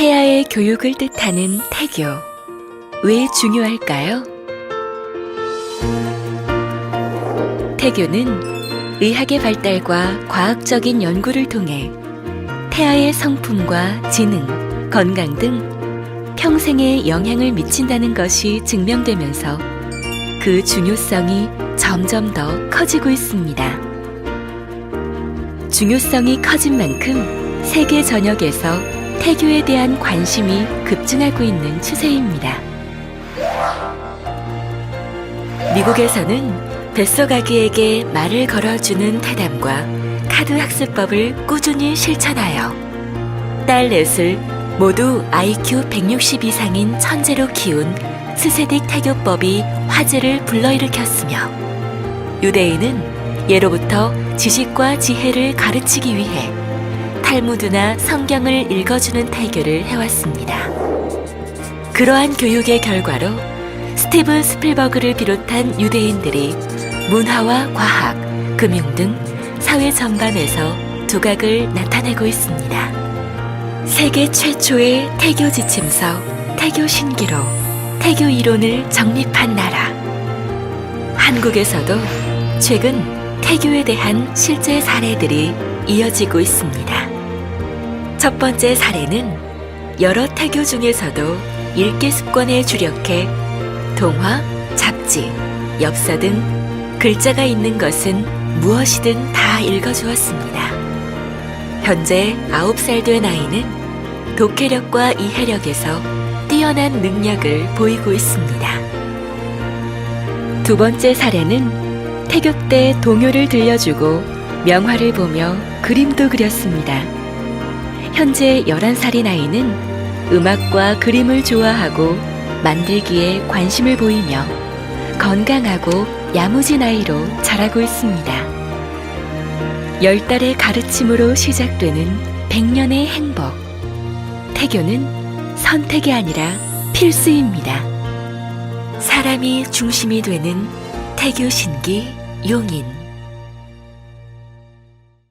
태아의 교육을 뜻하는 태교. 왜 중요할까요? 태교는 의학의 발달과 과학적인 연구를 통해 태아의 성품과 지능, 건강 등 평생에 영향을 미친다는 것이 증명되면서 그 중요성이 점점 더 커지고 있습니다. 중요성이 커진 만큼 세계 전역에서 태교에 대한 관심이 급증하고 있는 추세입니다. 미국에서는 뱃속 아기에게 말을 걸어주는 태담과 카드 학습법을 꾸준히 실천하여 딸 넷을 모두 IQ 160 이상인 천재로 키운 스세딕 태교법이 화제를 불러일으켰으며 유대인은 예로부터 지식과 지혜를 가르치기 위해 탈무드나 성경을 읽어주는 태교를 해왔습니다. 그러한 교육의 결과로 스티븐 스필버그를 비롯한 유대인들이 문화와 과학, 금융 등 사회 전반에서 두각을 나타내고 있습니다. 세계 최초의 태교 지침서, 태교 신기로 태교 이론을 정립한 나라. 한국에서도 최근 태교에 대한 실제 사례들이 이어지고 있습니다. 첫 번째 사례는 여러 태교 중에서도 읽기 습관에 주력해 동화, 잡지, 엽서 등 글자가 있는 것은 무엇이든 다 읽어주었습니다. 현재 9살 된 아이는 독해력과 이해력에서 뛰어난 능력을 보이고 있습니다. 두 번째 사례는 태교 때 동요를 들려주고 명화를 보며 그림도 그렸습니다. 현재 11살인 아이는 음악과 그림을 좋아하고 만들기에 관심을 보이며 건강하고 야무진 아이로 자라고 있습니다. 열 달의 가르침으로 시작되는 100년의 행복. 태교는 선택이 아니라 필수입니다. 사람이 중심이 되는 태교 신기 용인.